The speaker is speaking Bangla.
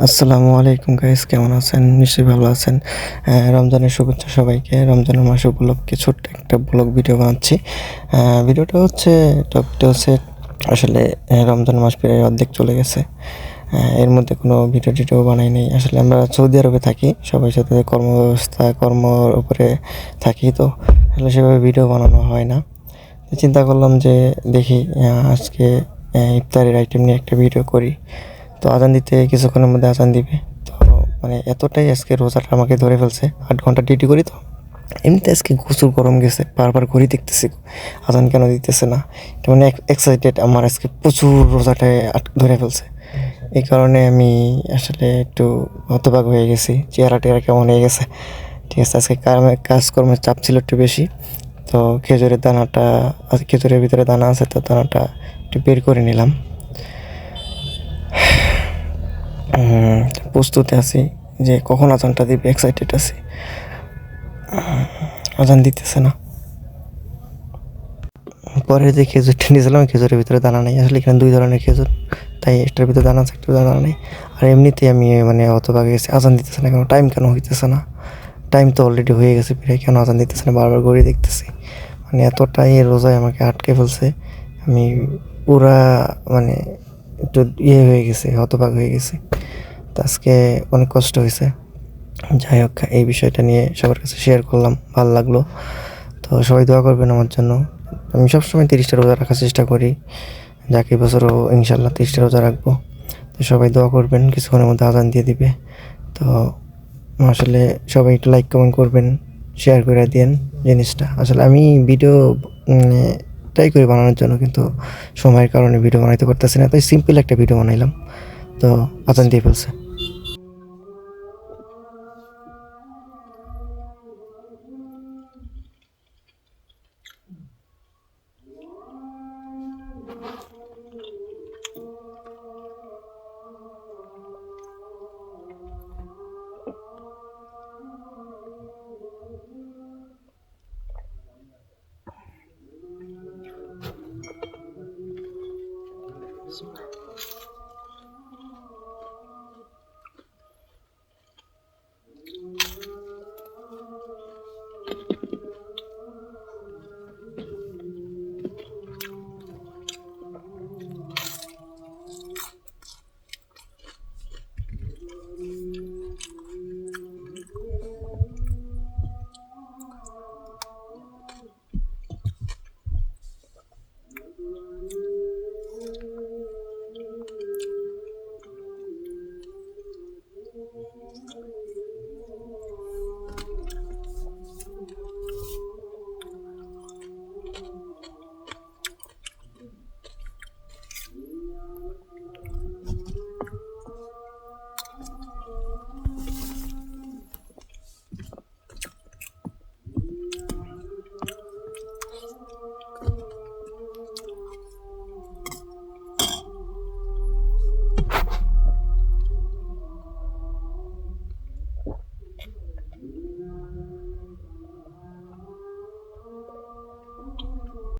আসসালামু আলাইকুম গাইস কেমন আছেন? নিশ্চয়ই ভালো আছেন। রমজানের শুভেচ্ছা সবাইকে। রমজানের মাস উপলক্ষে ছোট্ট একটা ব্লগ ভিডিও বানাচ্ছি। ভিডিওটা হচ্ছে টপিকটা হচ্ছে আসলে রমজান মাস প্রায় অর্ধেক চলে গেছে। এর মধ্যে কোনো ভিডিও টিডিও বানাই নেই। আসলে আমরা সৌদি আরবে থাকি সবাই সাথে কর্মব্যবস্থা, কর্মর উপরে থাকি তো। আসলে সেভাবে ভিডিও বানানো হয় না। চিন্তা করলাম যে, দেখি আজকে ইফতারের আইটেম নিয়ে একটা ভিডিও করি। তো আজান দিতে কিছুক্ষণের মধ্যে আজান দিবে। তো মানে এতটাই আজকে রোজাটা আমাকে ধরে ফেলছে। আট ঘণ্টা ডিউটি করি তো। এমনিতে আজকে প্রচুর গরম গেছে। বারবার ঘড়ি দেখতেছি। আজান কেন দিতেছে না? মানে এক্সাইটেড আমার আজকে প্রচুর রোজাটায় আট ধরে ফেলছে। এই কারণে আমি আসলে একটু হতবাক হয়ে গেছি। চেহারা টেহারা কেমন হয়ে গেছে? ঠিক আছে, আজকে কার- কাজকর্মের চাপ ছিল একটু বেশি। তো খেজুরের দানাটা খেজুরের ভিতরে দানা আছে, তো দানাটা একটু বের করে নিলাম। প্রস্তুতি আছি যে কখন আজানটা দিবে এক্সাইটেড আছি। আজান দিতেছে না। পরে যে খেজুরটা নিয়েছিলাম, খেজুরের ভিতরে দানা নেই। আসলে এখানে দুই ধরনের খেজুর, তাই একটার ভিতরে দানা আছে, একটার দানা নেই। আর এমনিতেই আমি মানে অত বাগে গেছি, আজান দিতেছে না কেন টাইম কেন হইতেছে না? টাইম তো অলরেডি হয়ে গেছে প্রায়, কেন আজান দিতেছে না? বারবার ঘড়ি দেখতেছি। মানে এতটাই রোজায় আমাকে আটকে ফেলছে। আমি পুরা মানে একটু ইয়ে হয়ে গেছে, হতবাক হয়ে গেছে। তো আজকে অনেক কষ্ট হয়েছে। যাই হোক, এই বিষয়টা নিয়ে সবার কাছে শেয়ার করলাম, ভালো লাগল। তো সবাই দোয়া করবেন আমার জন্য। আমি সবসময় তিরিশটা রোজা রাখার চেষ্টা করি। যাকে বছরও ইনশাল্লাহ তিরিশটা রোজা রাখব। তো সবাই দোয়া করবেন, কিছুক্ষণের মধ্যে আজান দিয়ে দিবে। তো আসলে সবাই একটু লাইক কমেন্ট করবেন শেয়ার করে দিন জিনিসটা। আসলে আমি ভিডিও ট্রাই করি বানানোর জন্য, কিন্তু সময়ের কারণে ভিডিও বানাইতে পারতেছি না। তাই সিম্পল একটা ভিডিও বানাইলাম। তো আজান দিয়ে ফেলছে।